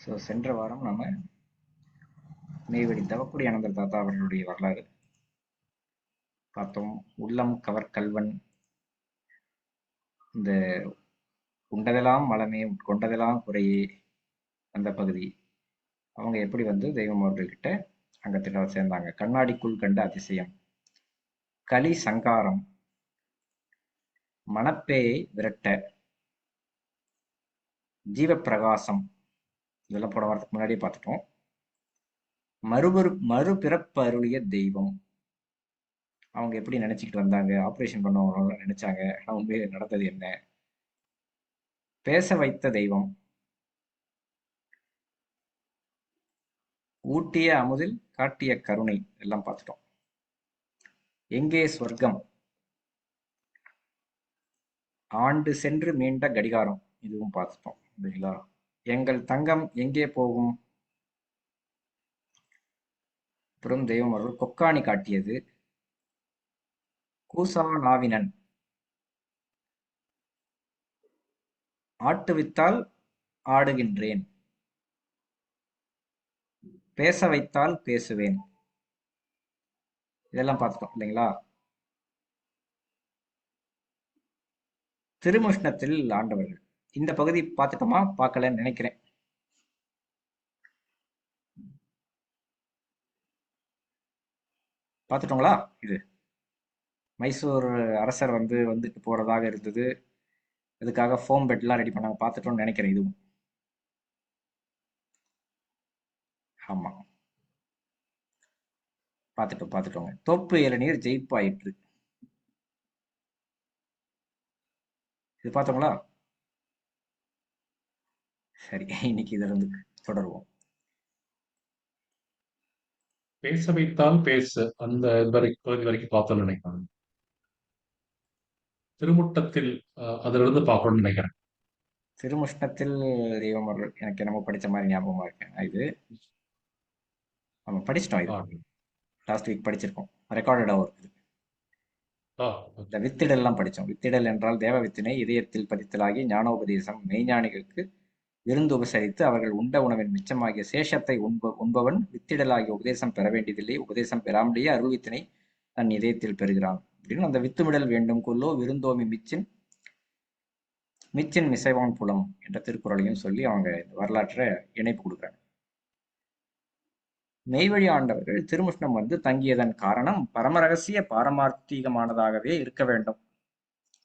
So சென்ற வாரம் நம்ம மேவடி தவக்குடி அனந்தர் தாத்தா அவர்களுடைய வரலாறு பார்த்தோம். உள்ளம் கவர் கல்வன் இந்த உண்டதெல்லாம் மலமே கொண்டதெல்லாம் குறையே அந்த பகுதி. அவங்க எப்படி வந்து தெய்வம் அவர்கள்கிட்ட அங்கத்திட்ட சேர்ந்தாங்க. கண்ணாடிக்குள் கண்ட அதிசயம். களி சங்காரம். மணப்பேயை விரட்ட. ஜீவப்பிரகாசம். இதெல்லாம் போட வரதுக்கு முன்னாடியே பார்த்துட்டோம். மறுபரு மறுபிறப்பு அருளிய தெய்வம். அவங்க எப்படி நினைச்சுக்கிட்டு வந்தாங்க? ஆப்ரேஷன் பண்ணவங்க நினைச்சாங்க? ஆனால் உண்மையில நடந்தது என்ன? பேச வைத்த தெய்வம். ஊட்டிய அமுதில் காட்டிய கருணை எல்லாம் பார்த்துட்டோம். எங்கே சொர்க்கம்? ஆண்டு சென்று மீண்ட கடிகாரம். இதுவும் பார்த்துட்டோம். இல்லைங்களா? எங்கள் தங்கம் எங்கே போகும்? அப்புறம் தெய்வம் அவர்கள் கொக்காணி காட்டியது கூசா நாவினன் ஆட்டுவித்தால் ஆடுகின்றேன். பேச வைத்தால் பேசுவேன். இதெல்லாம் பார்த்துட்டோம் இல்லைங்களா? திருமுஷ்ணத்தில் ஆண்டவர்கள். இந்த பகுதி பார்த்துட்டோமா? பார்க்கலன்னு நினைக்கிறேன். பார்த்துட்டோங்களா? இது. மைசூர் அரசர் வந்து வந்துட்டு போறதாக இருந்தது. அதுக்காக ஃபோம் பெட்லாம் ரெடி பண்ணாங்க. பார்த்துட்டோம்னு நினைக்கிறேன் இதுவும். ஆமாம் பார்த்துட்டோம் பார்த்துட்டோங்க. தோப்பு இளநீர் ஜெயிப்பாயிற்று. இது பார்த்தோங்களா? சரி இன்னைக்கு இதுல இருந்து தொடருவோம். பேச வைத்தால் பேசு அந்த பகுதி வரைக்கும் பார்த்தோம்னு நினைக்கிறேன். திருமுட்டத்தில் அதுல இருந்து பார்க்கணும்னு நினைக்கிறேன். திருமுஷ்ணத்தில் தெய்வம் அவர்கள் எனக்கு என்னமோ படிச்ச மாதிரி ஞாபகமா இருக்கேன் இது? நம்ம படிச்சிட்டோம் இது. லாஸ்ட் வீக் படிச்சிருக்கோம். ரெக்கார்டடாக இருக்குது இந்த வித்திடல்லாம் படித்தோம் வித்திடல் என்றால் தேவ வித்தினை இதயத்தில் பதித்தலாகி ஞானோபதேசம் மெய்ஞானிகளுக்கு விருந்து உபசரித்து அவர்கள் உண்ட உணவின் மிச்சமாகிய சேஷத்தை உண்ப உண்பவன் வித்திடலாகிய உபதேசம் பெற வேண்டியதில்லை. உபதேசம் பெறாமலேயே அருள்வித்தினை தன் இதயத்தில் பெறுகிறான். அப்படின்னு அந்த வித்துமிடல் வேண்டும் கொல்லோ விருந்தோமி மிச்சின் மிச்சின் மிசைவான் புலம் என்ற திருக்குறளையும் சொல்லி அவங்க இந்த வரலாற்றை இணைப்பு கொடுக்குறாங்க. மெய்வழி ஆண்டவர்கள் திருமுஷ்ணம் வந்து தங்கியதன் காரணம் பரமரகசிய பாரமார்த்திகமானதாகவே இருக்க வேண்டும்.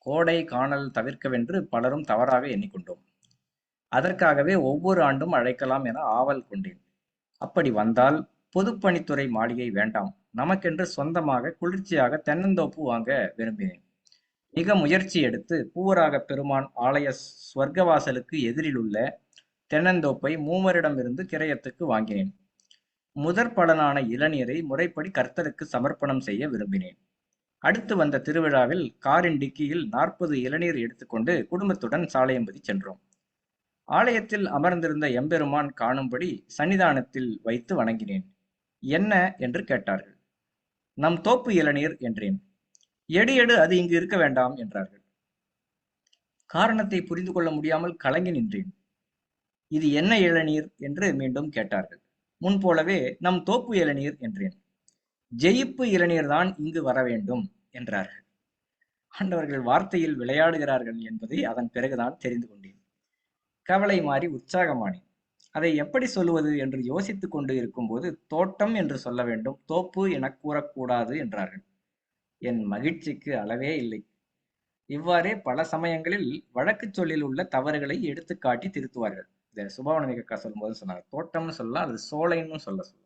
கோடை காணல் தவிர்க்கவென்று பலரும் தவறாக எண்ணிக்கொண்டோம். அதற்காகவே ஒவ்வொரு ஆண்டும் அழைக்கலாம் என ஆவல் கொண்டேன். அப்படி வந்தால் பொதுப்பணித்துறை மாளிகை வேண்டாம். நமக்கென்று சொந்தமாக குளிர்ச்சியாக தென்னந்தோப்பு வாங்க விரும்பினேன். மிக முயற்சி எடுத்து பூவராக பெருமான் ஆலய ஸ்வர்க்கவாசலுக்கு எதிரில் உள்ள தென்னந்தோப்பை மூவரிடமிருந்து கிரயத்துக்கு வாங்கினேன். முதற் பலனான இளநீரை முறைப்படி கர்த்தருக்கு சமர்ப்பணம் செய்ய விரும்பினேன். அடுத்து வந்த திருவிழாவில் காரின் டிக்கியில் நாற்பது இளநீர் எடுத்துக்கொண்டு குடும்பத்துடன் சாலையம்பதி சென்றோம். ஆலயத்தில் அமர்ந்திருந்த எம்பெருமான் காணும்படி சன்னிதானத்தில் வைத்து வணங்கினேன். என்ன என்று கேட்டார்கள். நம் தோப்பு இளநீர் என்றேன். எடு எடு அது இங்கு இருக்க வேண்டாம் என்றார்கள். காரணத்தை புரிந்து கொள்ள முடியாமல் கலங்கி நின்றேன். இது என்ன இளநீர் என்று மீண்டும் கேட்டார்கள். முன்போலவே நம் தோப்பு இளநீர் என்றேன். ஜெயிப்பு இளநீர் தான் இங்கு வர வேண்டும் என்றார்கள். ஆண்டவர்கள் வார்த்தையில் விளையாடுகிறார்கள் என்பதை அதன் பிறகுதான் தெரிந்து கொண்டேன். கவலை மாறி உற்சாகமானேன். அதை எப்படி சொல்லுவது என்று யோசித்து கொண்டு இருக்கும்போது தோட்டம் என்று சொல்ல வேண்டும் தோப்பு என கூறக்கூடாது என்றார்கள். என் மகிழ்ச்சிக்கு அளவே இல்லை. இவ்வாறே பல சமயங்களில் வழக்குச் சொல்லில் உள்ள தவறுகளை எடுத்துக்காட்டி திருத்துவார்கள். இதை சுபாவனமிக அக்கா சொல்லும்போது சொன்னாங்க தோட்டம்னு சொல்லலாம் அல்லது சோலைன்னு சொல்ல சொல்லலாம்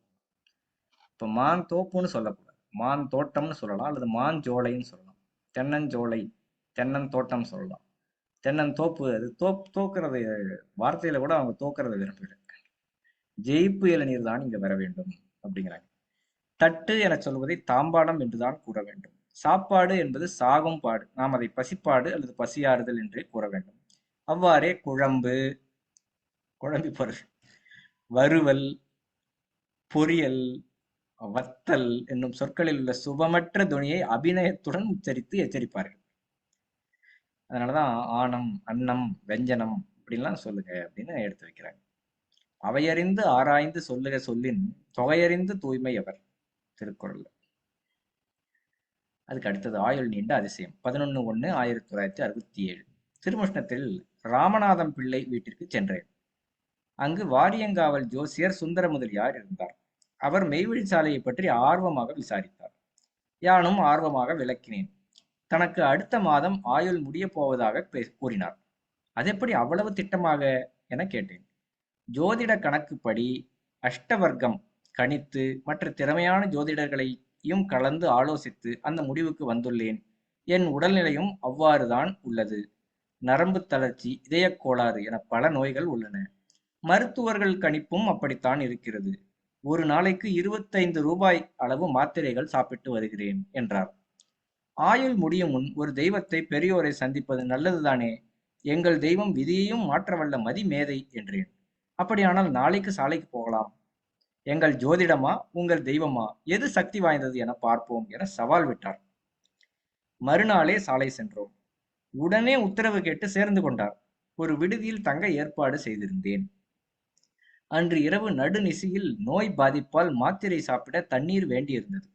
இப்போ மான் தோப்புன்னு சொல்லக்கூடாது. மான் தோட்டம்னு சொல்லலாம் அல்லது மான் ஜோலைன்னு சொல்லலாம். தென்னஞ்சோலை தென்னந்தோட்டம் சொல்லலாம். தென்னன் தோப்பு அது தோப் தோக்குறது வார்த்தையில கூட அவங்க தோக்குறத விரும்புகிறாங்க. ஜெயிப்பு இளநீர் தான் இங்க வர வேண்டும் அப்படிங்கிறாங்க. தட்டு என சொல்வதை தாம்பாடம் என்றுதான் கூற வேண்டும். சாப்பாடு என்பது சாகும் பாடு நாம் அதை பசிப்பாடு அல்லது பசியாறுதல் என்றே கூற வேண்டும். அவ்வாறே குழம்பு குழம்பி பொருள் வறுவல் பொரியல் வத்தல் என்னும் சொற்களில் உள்ள சுபமற்ற துணியை அபிநயத்துடன் உச்சரித்து எச்சரிப்பார்கள். அதனாலதான் ஆணம் அன்னம் வெஞ்சனம் இப்படிலாம் சொல்லுங்க அப்படின்னு எடுத்து வைக்கிறாங்க. அவையறிந்து ஆராய்ந்து சொல்லுக சொல்லின் தொகையறிந்து தூய்மை அவர் திருக்குறள். அதுக்கு அடுத்தது ஆயுள் நீண்ட அதிசயம். பதினொன்னு ஒன்று ஆயிரத்தி தொள்ளாயிரத்தி அறுபத்தி ஏழு திருமுஷ்ணத்தில் ராமநாதம் பிள்ளை வீட்டிற்கு சென்றேன். அங்கு வாரியங்காவல் ஜோசியர் சுந்தர முதலியார் இருந்தார். அவர் மெய்வழிச்சாலையை பற்றி ஆர்வமாக விசாரித்தார். யானும் ஆர்வமாக விளக்கினேன். தனக்கு அடுத்த மாதம் ஆயுள் முடிய போவதாக பே- கூறினார். அதெப்படி அவ்வளவு திட்டமாக என கேட்டேன். ஜோதிட கணக்குப்படி அஷ்டவர்க்கம் கணித்து மற்ற திறமையான ஜோதிடர்களையும் கலந்து ஆலோசித்து அந்த முடிவுக்கு வந்துள்ளேன். என் உடல்நிலையும் அவ்வாறுதான் உள்ளது. நரம்பு தளர்ச்சி இதயக்கோளாறு என பல நோய்கள் உள்ளன. மருத்துவர்கள் கணிப்பும் அப்படித்தான் இருக்கிறது. ஒரு நாளைக்கு இருபத்தைந்து ரூபாய் அளவு மாத்திரைகள் சாப்பிட்டு வருகிறேன் என்றார். ஆயுள் முடியும் முன் ஒரு தெய்வத்தை பெரியோரை சந்திப்பது நல்லதுதானே? எங்கள் தெய்வம் விதியையும் மாற்றவல்ல மதிமேதை என்றேன். அப்படியானால் நாளைக்கு சாலைக்கு போகலாம். எங்கள் ஜோதிடமா உங்கள் தெய்வமா எது சக்தி வாய்ந்தது என பார்ப்போம் என சவால் விட்டார். மறுநாளே சாலை சென்றோம். உடனே உத்தரவு கேட்டு சேர்ந்து கொண்டார். ஒரு விடுதியில் தங்க ஏற்பாடு செய்திருந்தேன். அன்று இரவு நடுநிசியில் நோய் பாதிப்பால் மாத்திரை சாப்பிட தண்ணீர் வேண்டியிருந்தது.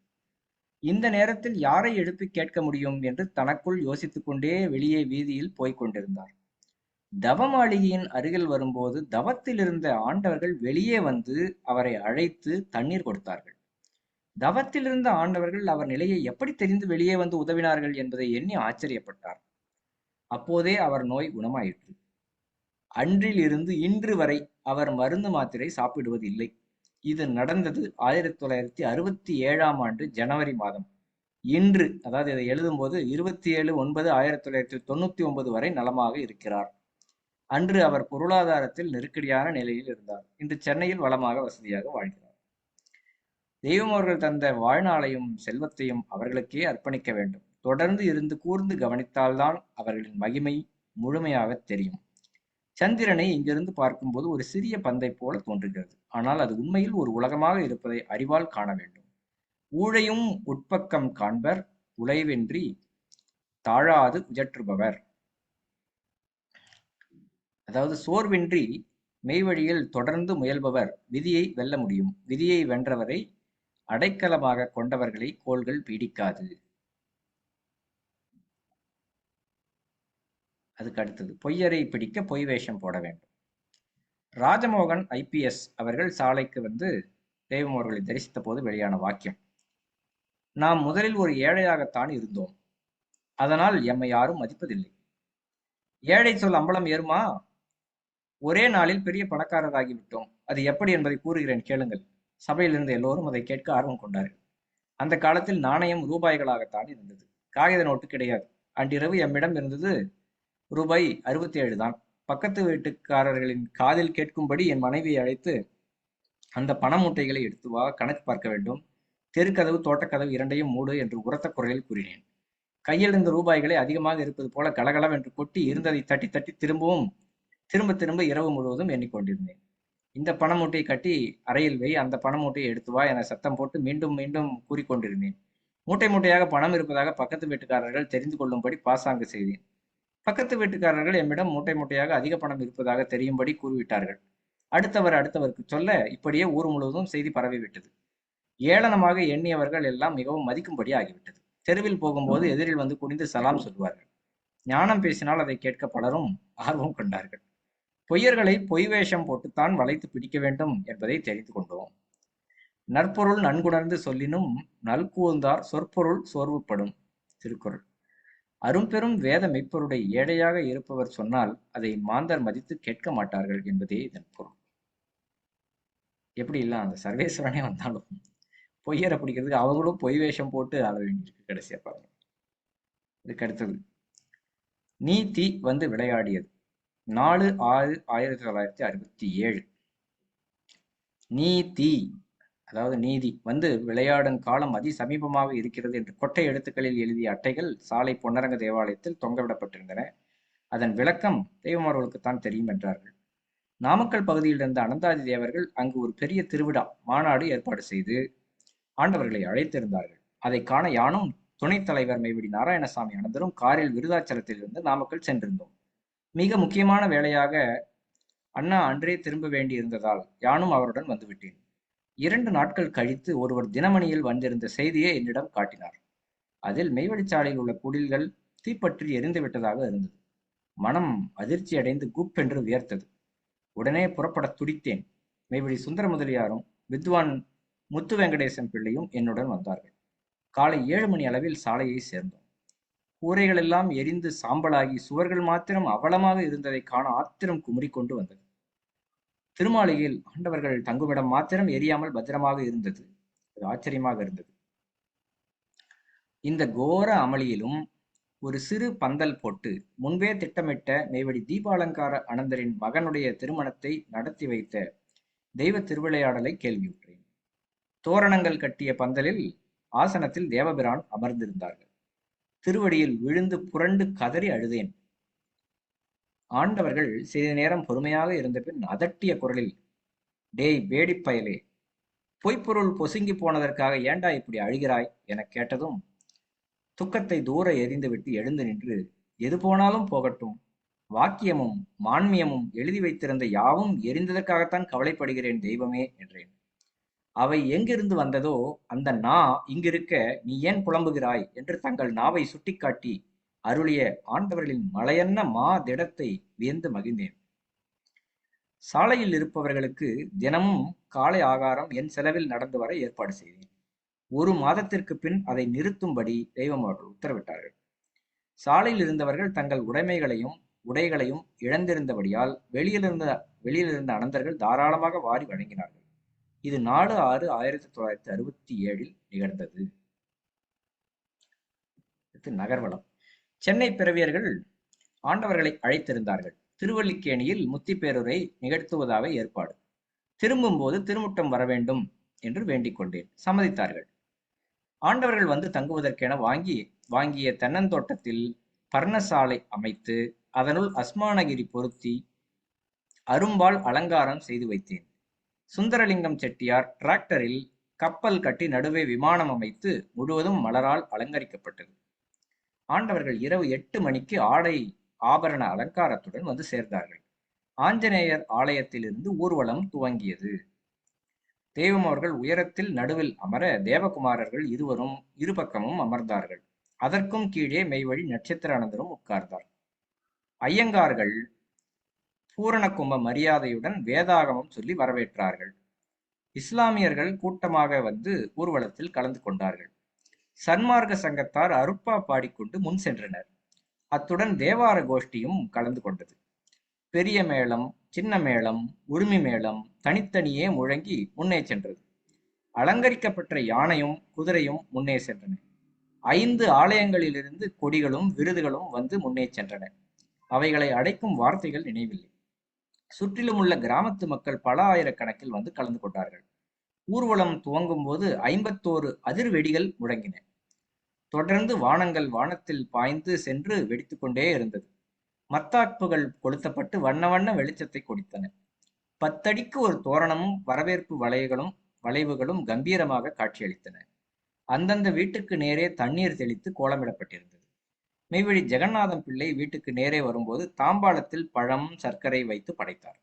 இந்த நேரத்தில் யாரை எழுப்பி கேட்க முடியும் என்று தனக்குள் யோசித்துக்கொண்டே வெளியே வீதியில் போய்க் கொண்டிருந்தார். தவமாளிகையின் அருகில் வரும்போது தவத்தில் இருந்த ஆண்டவர்கள் வெளியே வந்து அவரை அழைத்து தண்ணீர் கொடுத்தார்கள். தவத்தில் இருந்த ஆண்டவர்கள் அவர் நிலையை எப்படி தெரிந்து வெளியே வந்து உதவினார்கள் என்பதை எண்ணி ஆச்சரியப்பட்டார். அப்போதே அவர் நோய் குணமாயிற்று. அன்றில் இருந்து இன்று வரை அவர் மருந்து மாத்திரை சாப்பிடுவதில்லை. இது நடந்தது ஆயிரத்தி தொள்ளாயிரத்தி அறுபத்தி ஏழாம் ஆண்டு ஜனவரி மாதம். இன்று அதாவது இதை எழுதும்போது இருபத்தி ஏழு ஒன்பது ஆயிரத்தி தொள்ளாயிரத்தி தொண்ணூத்தி ஒன்பது வரை நலமாக இருக்கிறார். அன்று அவர் பொருளாதாரத்தில் நெருக்கடியான நிலையில் இருந்தார். இன்று சென்னையில் வளமாக வசதியாக வாழ்கிறார். தெய்வம் அவர்கள் தந்த வாழ்நாளையும் செல்வத்தையும் அவர்களுக்கே அர்ப்பணிக்க வேண்டும். தொடர்ந்து இருந்து கூர்ந்து கவனித்தால்தான் அவர்களின் மகிமை முழுமையாக தெரியும். சந்திரனை இங்கிருந்து பார்க்கும்போது ஒரு சிறிய பந்தை போல தோன்றுகிறது. ஆனால் அது உண்மையில் ஒரு உலகமாக இருப்பதை அறிவால் காண வேண்டும். ஊழையும் உட்பக்கம் காண்பர் உழைவென்றி தாழாது உயற்றுபவர். அதாவது சோர்வின்றி மெய்வழியில் தொடர்ந்து முயல்பவர் விதியை வெல்ல முடியும். விதியை வென்றவரை அடைக்கலமாக கொண்டவர்களை கோள்கள் பீடிக்காது. அதுக்கு அடுத்தது பொய்யரை பிடிக்க பொய் வேஷம் போட வேண்டும். ராஜமோகன் ஐபிஎஸ் அவர்கள் சாலைக்கு வந்து தெய்வம் அவர்களை தரிசித்த போது வெளியான வாக்கியம். நாம் முதலில் ஒரு ஏழையாகத்தான் இருந்தோம். அதனால் எம்மை யாரும் மதிப்பதில்லை. ஏழை சொல் அம்பலம் ஏறுமா? ஒரே நாளில் பெரிய பணக்காரராகிவிட்டோம். அது எப்படி என்பதை கூறுகிறேன் கேளுங்கள். சபையில் எல்லோரும் அதை கேட்க ஆர்வம் கொண்டார்கள். அந்த காலத்தில் நாணயம் ரூபாய்களாகத்தான் இருந்தது. காகித நோட்டு கிடையாது. அன்றிரவு எம்மிடம் இருந்தது ரூபாய் அறுபத்தி ஏழு தான். பக்கத்து வீட்டுக்காரர்களின் காதில் கேட்கும்படி என் மனைவியை அழைத்து அந்த பண மூட்டைகளை எடுத்து வா கணக்கு பார்க்க வேண்டும். தெருக்கதவு தோட்டக்கதவு இரண்டையும் மூடு என்று உரத்த குரலில் கூறினேன். கையில் இருந்த ரூபாய்களை அதிகமாக இருப்பது போல கலகலவென்று கொட்டி இருந்ததை தட்டி தட்டி திரும்பவும் திரும்ப திரும்ப இரவு முழுவதும் எண்ணிக்கொண்டிருந்தேன். இந்த பண மூட்டையை கட்டி அறையில் வை அந்த பண மூட்டையை எடுத்து வா என சத்தம் போட்டு மீண்டும் மீண்டும் கூறிக்கொண்டிருந்தேன். மூட்டை மூட்டையாக பணம் இருப்பதாக பக்கத்து வீட்டுக்காரர்கள் தெரிந்து கொள்ளும்படி பாசாங்கு செய்தேன். பக்கத்து வீட்டுக்காரர்கள் எம்மிடம் மூட்டை மூட்டையாக அதிக பணம் இருப்பதாக தெரியும்படி கூறிவிட்டார்கள். அடுத்தவர் அடுத்தவருக்கு சொல்ல இப்படியே ஊர் முழுவதும் செய்தி பரவிவிட்டது ஏளனமாக எண்ணியவர்கள் எல்லாம் மிகவும் மதிக்கும்படி ஆகிவிட்டது. தெருவில் போகும்போது எதிரில் வந்து குனிந்து சலாம் சொல்வார்கள். ஞானம் பேசினால் அதை கேட்க பலரும் ஆர்வம் கொண்டார்கள். பொய்யர்களை பொய் வேஷம் போட்டுத்தான் வளைத்து பிடிக்க வேண்டும் என்பதை தெரிந்து கொண்டோம். நற்பொருள் நன்குணர்ந்து சொல்லினும் நல்கூர்ந்தார் சொற்பொருள் சோர்வுப்படும் திருக்குறள். அரும்பெரும் வேத மெய்ப்பொருடைய ஏழையாக இருப்பவர் சொன்னால் அதை மாந்தர் மதித்து கேட்க மாட்டார்கள் என்பதே இதன் பொருள். எப்படி இல்லை அந்த சர்வேஸ்வரனே வந்தாலும் பொய்யரை பிடிக்கிறதுக்கு அவங்களும் பொய் வேஷம் போட்டு ஆள வேண்டியிருக்கு கடைசியா பாருங்க. இதுக்கு அடுத்தது. நீதி வந்து விளையாடியது. நாலு ஆறு ஆயிரத்தி தொள்ளாயிரத்தி அறுபத்தி ஏழு. நீதி. அதாவது நீதி வந்து விளையாடும் காலம் அதி சமீபமாக இருக்கிறது என்று கொட்டை எழுத்துக்களில் எழுதிய அட்டைகள் சாலை பொன்னரங்க தேவாலயத்தில் தொங்கவிடப்பட்டிருந்தன. அதன் விளக்கம் தெய்வமார்களுக்குத்தான் தெரியும் என்றார்கள். நாமக்கல் பகுதியில் இருந்த அனந்தாதி தேவர்கள் அங்கு ஒரு பெரிய திருவிழா மாநாடு ஏற்பாடு செய்து ஆண்டவர்களை அழைத்திருந்தார்கள். அதை காண யானும் துணைத் தலைவர் மைவிடி நாராயணசாமி அனந்தரும் காரில் விருதாச்சலத்தில் இருந்து நாமக்கல் சென்றிருந்தோம். மிக முக்கியமான வேலையாக அண்ணா அன்றே திரும்ப வேண்டியிருந்ததால் யானும் அவருடன் வந்துவிட்டேன். இரண்டு நாட்கள் கழித்து ஒருவர் தினமணியில் வந்திருந்த செய்தியை என்னிடம் காட்டினார். அதில் மெய்வழிச்சாலையில் உள்ள குடில்கள் தீப்பற்றி எரிந்து விட்டதாக இருந்தது. மனம் அதிர்ச்சி அடைந்து குப் என்று வியர்த்தது. உடனே புறப்பட துடித்தேன். மெய்வழி சுந்தர முதலியாரும் வித்வான் முத்து வெங்கடேசன் பிள்ளையும் என்னுடன் வந்தார்கள். காலை ஏழு மணி அளவில் சாலையை சேர்ந்தோம். கூரைகள் எல்லாம் எரிந்து சாம்பலாகி சுவர்கள் மாத்திரம் அவலமாக இருந்ததை காண ஆத்திரம் குமரிக்கொண்டு வந்தது. திருமாளிகையில் ஆண்டவர்கள் தங்குமிடம் மாத்திரம் எரியாமல் பத்திரமாக இருந்தது. அது ஆச்சரியமாக இருந்தது. இந்த கோர அமளியிலும் ஒரு சிறு பந்தல் போட்டு முன்பே திட்டமிட்ட மேவடி தீபாலங்கார அனந்தரின் மகனுடைய திருமணத்தை நடத்தி வைத்த தெய்வ திருவிளையாடலை கேள்வியுற்றேன். தோரணங்கள் கட்டிய பந்தலில் ஆசனத்தில் தேவபிரான் அமர்ந்திருந்தார்கள். திருவடியில் விழுந்து புரண்டு கதறி அழுதேன். ஆண்டவர்கள் சிறிது நேரம் பொறுமையாக இருந்த பின் அதட்டிய குரலில் டேய் வேடிப்பயலே பொய்ப்பொருள் பொசுங்கி போனதற்காக ஏண்டா இப்படி அழுகிறாய்? என கேட்டதும் துக்கத்தை தூர எறிந்துவிட்டு எழுந்து நின்று எது போனாலும் போகட்டும். வாக்கியமும் மான்மியமும் எழுதி வைத்திருந்த யாவும் எரிந்ததற்காகத்தான் கவலைப்படுகிறேன் தெய்வமே என்றேன். அவை எங்கிருந்து வந்ததோ அந்த நா இங்கிருக்க நீ ஏன் புலம்புகிறாய்? என்று தங்கள் நாவை சுட்டிக்காட்டி அருளிய ஆண்டவர்களின் மலையன்ன மா திடத்தை வியந்து மகிழ்ந்தேன். சாலையில் இருப்பவர்களுக்கு தினமும் காலை ஆகாரம் என் செலவில் நடந்து வர ஏற்பாடு செய்தேன். ஒரு மாதத்திற்கு பின் அதை நிறுத்தும்படி தெய்வம் அவர்கள் உத்தரவிட்டார்கள். சாலையில் இருந்தவர்கள் தங்கள் உடைமைகளையும் உடைகளையும் இழந்திருந்தபடியால் வெளியிலிருந்த வெளியிலிருந்த அனந்தர்கள் தாராளமாக வாரி வழங்கினார்கள். இது நாலு ஆறு ஆயிரத்தி தொள்ளாயிரத்தி அறுபத்தி ஏழில் நிகழ்ந்தது. நகர்வளம். நகர்வலம் சென்னை பிறவியர்கள் ஆண்டவர்களை அழைத்திருந்தார்கள். திருவல்லிக்கேணியில் முத்திப்பேரூரை நிகழ்த்துவதாக ஏற்பாடு. திரும்பும்போது திருமுட்டம் வர வேண்டும் என்று வேண்டிக் கொண்டேன். சம்மதித்தார்கள். ஆண்டவர்கள் வந்து தங்குவதற்கென வாங்கி வாங்கிய தென்னந்தோட்டத்தில் பர்ணசாலை அமைத்து அதனுள் அஸ்மானகிரி பொருத்தி அரும்பால் அலங்காரம் செய்து வைத்தேன். சுந்தரலிங்கம் செட்டியார் டிராக்டரில் கப்பல் கட்டி நடுவே விமானம் அமைத்து முழுவதும் மலரால் அலங்கரிக்கப்பட்டது. ஆண்டவர்கள் இரவு எட்டு மணிக்கு ஆடை ஆபரண அலங்காரத்துடன் வந்து சேர்ந்தார்கள். ஆஞ்சநேயர் ஆலயத்திலிருந்து ஊர்வலம் துவங்கியது. தெய்வம் அவர்கள் உயரத்தில் நடுவில் அமர தேவகுமாரர்கள் இருவரும் இருபக்கமும் அமர்ந்தார்கள். அதற்கும் கீழே மெய்வழி நட்சத்திரானந்தரும் உட்கார்ந்தார். ஐயங்கார்கள் பூரணகும்ப மரியாதையுடன் வேதாகமம் சொல்லி வரவேற்றார்கள். இஸ்லாமியர்கள் கூட்டமாக வந்து ஊர்வலத்தில் கலந்து கொண்டார்கள். சன்மார்க்க சங்கத்தார் அருப்பா பாடிக்கொண்டு முன் சென்றனர். அத்துடன் தேவார கோஷ்டியும் கலந்து கொண்டது. பெரிய மேளம் சின்ன மேளம் உரிமை மேளம் தனித்தனியே முழங்கி முன்னே சென்றது. அலங்கரிக்கப்பட்ட யானையும் குதிரையும் முன்னே சென்றன. ஐந்து ஆலயங்களிலிருந்து கொடிகளும் விருதுகளும் வந்து முன்னே சென்றன. அவைகளை அடைக்கும் வார்த்தைகள் நினைவில்லை. சுற்றிலும் உள்ள கிராமத்து மக்கள் பல ஆயிரக்கணக்கில் வந்து கலந்து கொண்டார்கள். ஊர்வலம் துவங்கும் போது ஐம்பத்தோரு அதிர்வெடிகள் முழங்கின. தொடர்ந்து வானங்கள் வானத்தில் பாய்ந்து சென்று வெடித்து கொண்டே இருந்தது. மத்தாப்புகள் கொளுத்தப்பட்டு வண்ண வண்ண வெளிச்சத்தை கொடுத்தன. பத்தடிக்கு ஒரு தோரணமும் வரவேற்பு வளைவுகளும் வளைவுகளும் கம்பீரமாக காட்சியளித்தன. அந்தந்த வீட்டுக்கு நேரே தண்ணீர் தெளித்து கோலமிடப்பட்டிருந்தது. மெய்வழி ஜெகநாதம் பிள்ளை வீட்டுக்கு நேரே வரும்போது தாம்பாளத்தில் பழம் சர்க்கரை வைத்து படைத்தார்.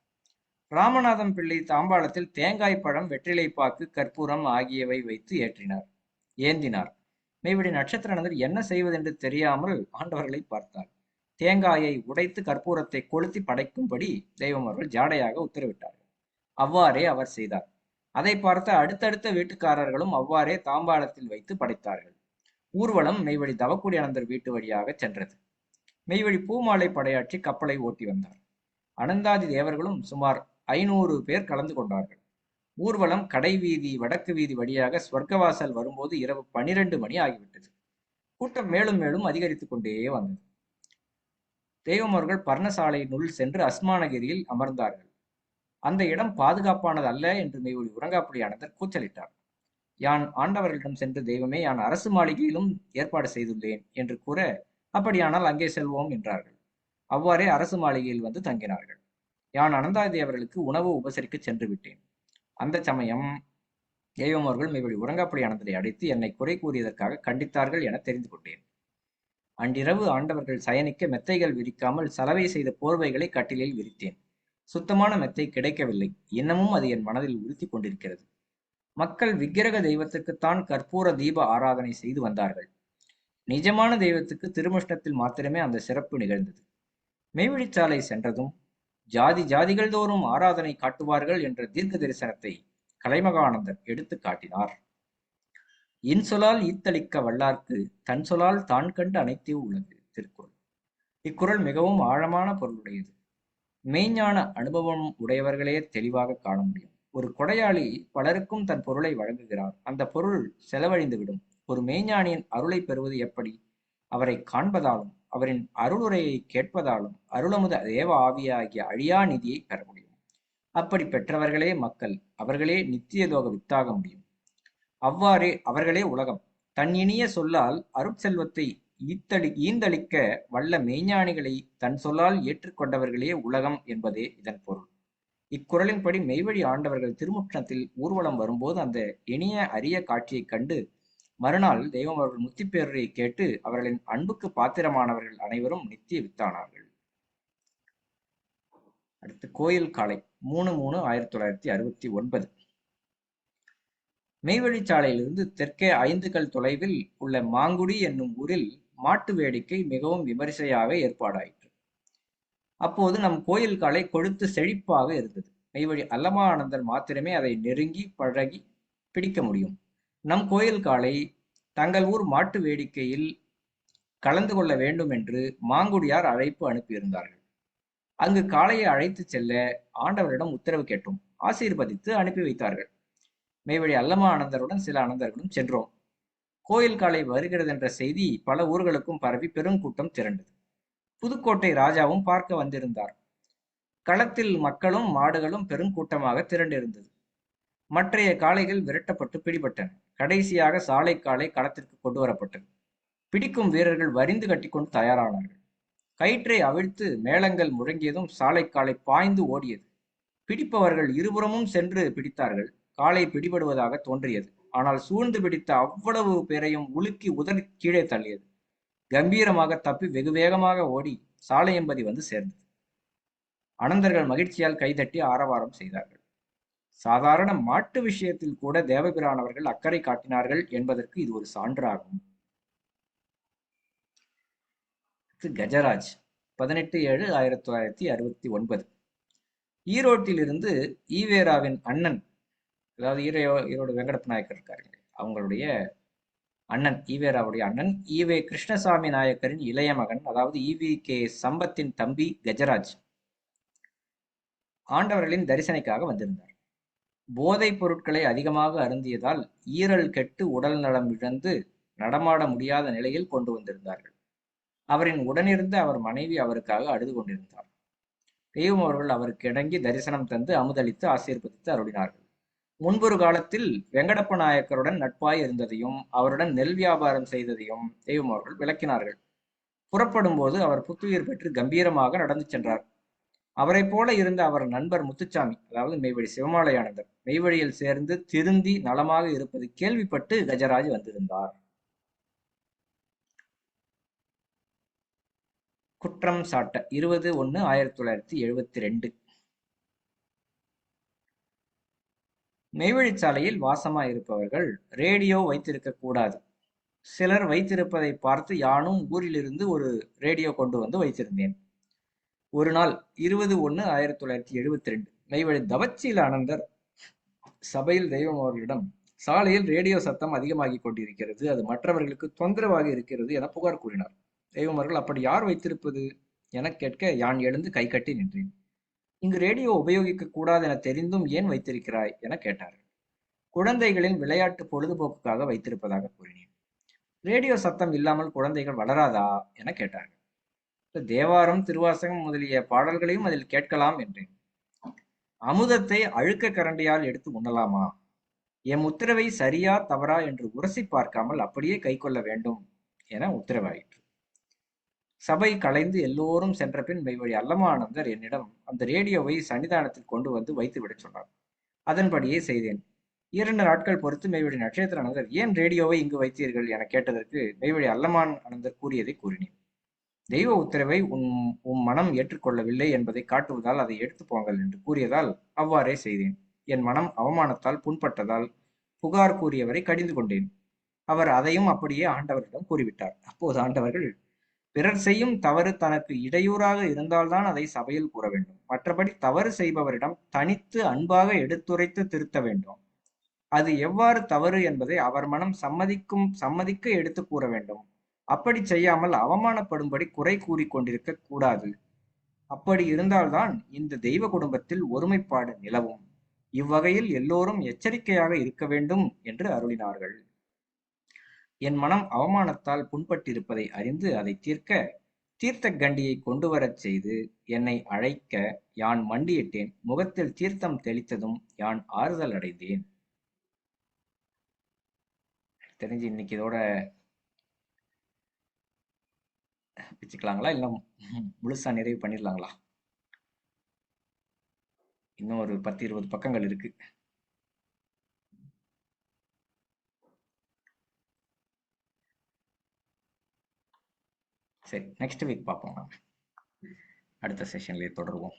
ராமநாதம் பிள்ளை தாம்பாளத்தில் தேங்காய் பழம் வெற்றிலைப்பாக்கு கற்பூரம் ஆகியவை வைத்து ஏற்றினார். ஏந்தினார். மெய்வழி நட்சத்திரனந்தர் என்ன செய்வதென்று தெரியாமல் ஆண்டவர்களை பார்த்தார். தேங்காயை உடைத்து கற்பூரத்தை கொளுத்தி படைக்கும்படி தெய்வம் அவர்கள் ஜாடையாக உத்தரவிட்டார்கள். அவ்வாறே அவர் செய்தார். அதை பார்த்த அடுத்தடுத்த வீட்டுக்காரர்களும் அவ்வாறே தாம்பாளத்தில் வைத்து படைத்தார்கள். ஊர்வலம் மெய்வழி தவக்குடி அனந்தர் வீட்டு வழியாக சென்றது. மெய்வழி பூமாலை படையாற்றி கப்பலை ஓட்டி வந்தார். அனந்தாதி தேவர்களும் சுமார் ஐநூறு பேர் கலந்து கொண்டார்கள். ஊர்வலம் கடை வீதி வடக்கு வீதி வழியாக ஸ்வர்க்கவாசல் வரும்போது இரவு பனிரெண்டு மணி ஆகிவிட்டது. கூட்டம் மேலும் மேலும் அதிகரித்துக் கொண்டே வந்தது. தெய்வம் அவர்கள் பர்ணசாலையினுள் சென்று அஸ்மானகிரியில் அமர்ந்தார்கள். அந்த இடம் பாதுகாப்பானது அல்ல என்று மெய்வொழி உறங்காப்புடி கூச்சலிட்டார். யான் ஆண்டவர்களிடம் சென்று தெய்வமே யான் அரசு மாளிகையிலும் ஏற்பாடு செய்துள்ளேன் என்று கூற அப்படியானால் அங்கே செல்வோம் என்றார்கள். அவ்வாறே அரசு மாளிகையில் வந்து தங்கினார்கள். யான் அனந்தாதி அவர்களுக்கு உணவு உபசரிக்க சென்று விட்டேன். அந்த சமயம் தெய்வம் அவர்கள் மெய்வழி உறங்காப்படி அனந்தரை அடைத்து என்னை குறை கூறியதற்காக கண்டித்தார்கள் என தெரிந்து கொண்டேன். அன்றிரவு ஆண்டவர்கள் சயனிக்க மெத்தைகள் விரிக்காமல் சலவை செய்த போர்வைகளை கட்டிலில் விரித்தேன். சுத்தமான மெத்தை கிடைக்கவில்லை. இன்னமும் அது என் மனதில் உறுத்தி கொண்டிருக்கிறது. மக்கள் விக்கிரக தெய்வத்துக்குத்தான் கற்பூர தீப ஆராதனை செய்து வந்தார்கள். நிஜமான தெய்வத்துக்கு திருமுஷ்ணத்தில் மாத்திரமே அந்த சிறப்பு நிகழ்ந்தது. மெய்வழிச்சாலை சென்றதும் ஜாதி ஜாதிகள் தோறும் ஆராதனை காட்டுவார்கள் என்ற தீர்க்க தரிசனத்தை கலைமகானந்தர் எடுத்து காட்டினார். இன்சொலால் ஈத்தளிக்க வல்லார்க்கு தன் சொலால் தான் கண்டு அனைத்தே உள்ளது திருக்குறள். இக்குறள் மிகவும் ஆழமான பொருளுடையது. மெய்ஞான அனுபவம் உடையவர்களே தெளிவாக காண முடியும். ஒரு கொடையாளி பலருக்கும் தன் பொருளை வழங்குகிறார். அந்த பொருள் செலவழிந்துவிடும். ஒரு மெய்ஞானியின் அருளை பெறுவது எப்படி? அவரை காண்பதாலும் அவரின் அருளுரையை கேட்பதாலும் அருளமுத தேவ ஆவியாகிய அழியா நிதியை பெற முடியும். அப்படி பெற்றவர்களே மக்கள் அவர்களே நித்தியலோக வித்தாக முடியும். அவ்வாறே அவர்களே உலகம். தன் இனிய சொல்லால் அருட்செல்வத்தை ஈத்தளி ஈந்தளிக்க வல்ல மெய்ஞானிகளை தன் சொல்லால் ஏற்றுக்கொண்டவர்களே உலகம் என்பதே இதன் பொருள். இக்குறளின்படி மெய்வழி ஆண்டவர்கள் திருமுற்றத்தில் ஊர்வலம் வரும்போது அந்த இனிய அரிய காட்சியைக் கண்டு மறுநாள் தெய்வம் அவர்கள் முத்திப்பேரரை கேட்டு அவர்களின் அன்புக்கு பாத்திரமானவர்கள் அனைவரும் நித்திய வித்தானார்கள். அடுத்து கோயில் காலை மூணு மூணு ஆயிரத்தி தொள்ளாயிரத்தி அறுபத்தி ஒன்பது. மெய்வழிச்சாலையிலிருந்து தெற்கே ஐந்து கல் தொலைவில் உள்ள மாங்குடி என்னும் ஊரில் மாட்டு வேடிக்கை மிகவும் விமரிசையாக ஏற்பாடாயிற்று. அப்போது நம் கோயில் காலை கொழுத்து செழிப்பாக இருந்தது. மெய்வழி அல்லமானந்தர் மாத்திரமே அதை நெருங்கி பழகி பிடிக்க முடியும். நம் கோயில் காலை தங்கள் ஊர் மாட்டு வேடிக்கையில் கலந்து கொள்ள வேண்டும் என்று மாங்குடியார் அழைப்பு அனுப்பியிருந்தார்கள். அங்கு காளையை அழைத்து செல்ல ஆண்டவரிடம் உத்தரவு கேட்டோம். ஆசீர்வதித்து அனுப்பி வைத்தார்கள். மேவழி அல்லமா அனந்தருடன் சில அனந்தர்களும் சென்றோம். கோயில் காலை வருகிறது என்ற செய்தி பல ஊர்களுக்கும் பரவி பெருங்கூட்டம் திரண்டது. புதுக்கோட்டை ராஜாவும் பார்க்க வந்திருந்தார். களத்தில் மக்களும் மாடுகளும் பெருங்கூட்டமாக திரண்டிருந்தது. மற்றைய காளைகள் விரட்டப்பட்டு பிடிபட்டன. கடைசியாக சாலை காலை களத்திற்கு கொண்டு வரப்பட்டது. பிடிக்கும் வீரர்கள் வரிந்து கட்டிக்கொண்டு தயாரானார்கள். கயிற்றை அவிழ்த்து மேளங்கள் முழங்கியதும் சாலை காலை பாய்ந்து ஓடியது. பிடிப்பவர்கள் இருபுறமும் சென்று பிடித்தார்கள். காலை பிடிபடுவதாக தோன்றியது. ஆனால் சூழ்ந்து பிடித்த அவ்வளவு பேரையும் உலுக்கி உதறி கீழே தள்ளியது. கம்பீரமாக தப்பி வெகு வேகமாக ஓடி சாலையம்பதி வந்து சேர்ந்தது. அனந்தர்கள் மகிழ்ச்சியால் கைதட்டி ஆரவாரம் செய்தார்கள். சாதாரண மாட்டு விஷயத்தில் கூட தேவபிரானவர்கள் அக்கறை காட்டினார்கள் என்பதற்கு இது ஒரு சான்றாகும். கஜராஜ் பதினெட்டு ஏழு ஆயிரத்தி தொள்ளாயிரத்தி அறுபத்தி ஒன்பது. ஈரோட்டிலிருந்து ஈவேராவின் அண்ணன் அதாவது ஈரோ ஈரோடு வெங்கடப்ப நாயக்கர் இருக்காரு அவங்களுடைய அண்ணன் ஈவேராவுடைய அண்ணன் ஈவே கிருஷ்ணசாமி நாயக்கரின் இளைய மகன் அதாவது ஈவி கே சம்பத்தின் தம்பி கஜராஜ் ஆண்டவர்களின் தரிசனைக்காக வந்திருந்தார். போதைப் பொருட்களை அதிகமாக அருந்தியதால் ஈரல் கெட்டு உடல் நலம் இழந்து நடமாட முடியாத நிலையில் கொண்டு வந்திருந்தார்கள். அவரின் உடனிருந்து அவர் மனைவி அவருக்காக அழுது கொண்டிருந்தார் தெய்வம் அவர்கள் அவருக்கு இணங்கி தரிசனம் தந்து அமுதளித்து ஆசீர்வதித்து அருளினார்கள். முன்பொரு காலத்தில் வெங்கடப்ப நாயக்கருடன் நட்பாய் இருந்ததையும் அவருடன் நெல் வியாபாரம் செய்ததையும் தெய்வம் அவர்கள் விளக்கினார்கள். புறப்படும் போது அவர் புத்துயிர் பெற்று கம்பீரமாக நடந்து சென்றார். அவரை போல இருந்த அவர் நண்பர் முத்துச்சாமி அதாவது மெய்வழி சிவமாலயானந்தர் மெய்வழியில் சேர்ந்து திருந்தி நலமாக இருப்பது கேள்விப்பட்டு கஜராஜ் வந்திருந்தார். குற்றம் சாட்ட இருபது ஒன்னு ஆயிரத்தி தொள்ளாயிரத்தி எழுபத்தி ரெண்டு மெய்வழிச்சாலையில் வாசமா இருப்பவர்கள் ரேடியோ வைத்திருக்க கூடாது. சிலர் வைத்திருப்பதை பார்த்து யானும் ஊரிலிருந்து ஒரு ரேடியோ கொண்டு வந்து வைத்திருந்தேன். ஒரு நாள் இருபது ஒன்று ஆயிரத்தி தொள்ளாயிரத்தி எழுபத்தி ரெண்டு மெய்வழி தவச்சீல ஆனந்தர் சபையில் தெய்வம் அவர்களிடம் சாலையில் ரேடியோ சத்தம் அதிகமாகி கொண்டிருக்கிறது. அது மற்றவர்களுக்கு தொந்தரவாக இருக்கிறது என புகார் கூறினார். தெய்வம் அவர்கள் அப்படி யார் வைத்திருப்பது என கேட்க யான் எழுந்து கை கட்டி நின்றேன். இங்கு ரேடியோ உபயோகிக்க கூடாது என தெரிந்தும் ஏன் வைத்திருக்கிறாய் என கேட்டார்கள். குழந்தைகளின் விளையாட்டு பொழுதுபோக்குக்காக வைத்திருப்பதாக கூறினேன். ரேடியோ சத்தம் இல்லாமல் குழந்தைகள் வளராதா என கேட்டார்கள். தேவாரம் திருவாசகம் முதலிய பாடல்களையும் அதில் கேட்கலாம் என்றேன். அமுதத்தை அழுக்க கரண்டியால் எடுத்து உண்ணலாமா? எம் உத்தரவை சரியா தவறா என்று உரசி பார்க்காமல் அப்படியே கை கொள்ள வேண்டும் என உத்தரவாயிற்று. சபை கலைந்து எல்லோரும் சென்ற பின் மெய்வழி அல்லமானந்தர் என்னிடம் அந்த ரேடியோவை சன்னிதானத்தில் கொண்டு வந்து வைத்துவிடச் சொன்னார். அதன்படியே செய்தேன். இரண்டு நாட்கள் பொறுத்து மெய்வழி நட்சத்திர அனந்தர் ஏன் ரேடியோவை இங்கு வைத்தீர்கள்? என கேட்டதற்கு மெய்வழி அல்லமான் அனந்தர் கூறியதை கூறினேன். தெய்வ உத்தரவை உன் உன் மனம் ஏற்றுக்கொள்ளவில்லை என்பதை காட்டுவதால் அதை எடுத்து போங்கள் என்று கூறியதால் அவ்வாறே செய்தேன். என் மனம் அவமானத்தால் புண்பட்டதால் புகார் கூறியவரை கடிந்து கொண்டேன். அவர் அதையும் அப்படியே ஆண்டவரிடம் கூறிவிட்டார். அப்போது ஆண்டவர்கள் பிறர் செய்யும் தவறு தனக்கு இடையூறாக இருந்தால்தான் அதை சபையில் கூற வேண்டும். மற்றபடி தவறு செய்பவரிடம் தனித்து அன்பாக எடுத்துரைத்து திருத்த வேண்டும். அது எவ்வாறு தவறு என்பதை அவர் மனம் சம்மதிக்கும் சம்மதிக்க எடுத்து கூற வேண்டும். அப்படி செய்யாமல் அவமானப்படும்படி குறை கூறிக் கொண்டிருக்க கூடாது. அப்படி இருந்தால்தான் இந்த தெய்வ குடும்பத்தில் ஒருமைப்பாடு நிலவும். இவ்வகையில் எல்லோரும் எச்சரிக்கையாக இருக்க வேண்டும் என்று அருளினார்கள். என் மனம் அவமானத்தால் புண்பட்டிருப்பதை அறிந்து அதை தீர்க்க தீர்த்த கண்டியை கொண்டு வரச் செய்து என்னை அழைக்க யான் மண்டியிட்டேன். முகத்தில் தீர்த்தம் தெளித்ததும் யான் ஆறுதல் அடைந்தேன். தெரிஞ்சு இன்னைக்கு இதோட பிச்சுக்கலாங்களா இல்லை முழுசா நிறைவு பண்ணிடலாங்களா? இன்னும் ஒரு பத்து இருபது பக்கங்கள் இருக்கு. சரி நெக்ஸ்ட் வீக் பார்ப்போம் அடுத்த செஷன்லேயே தொடருவோம்.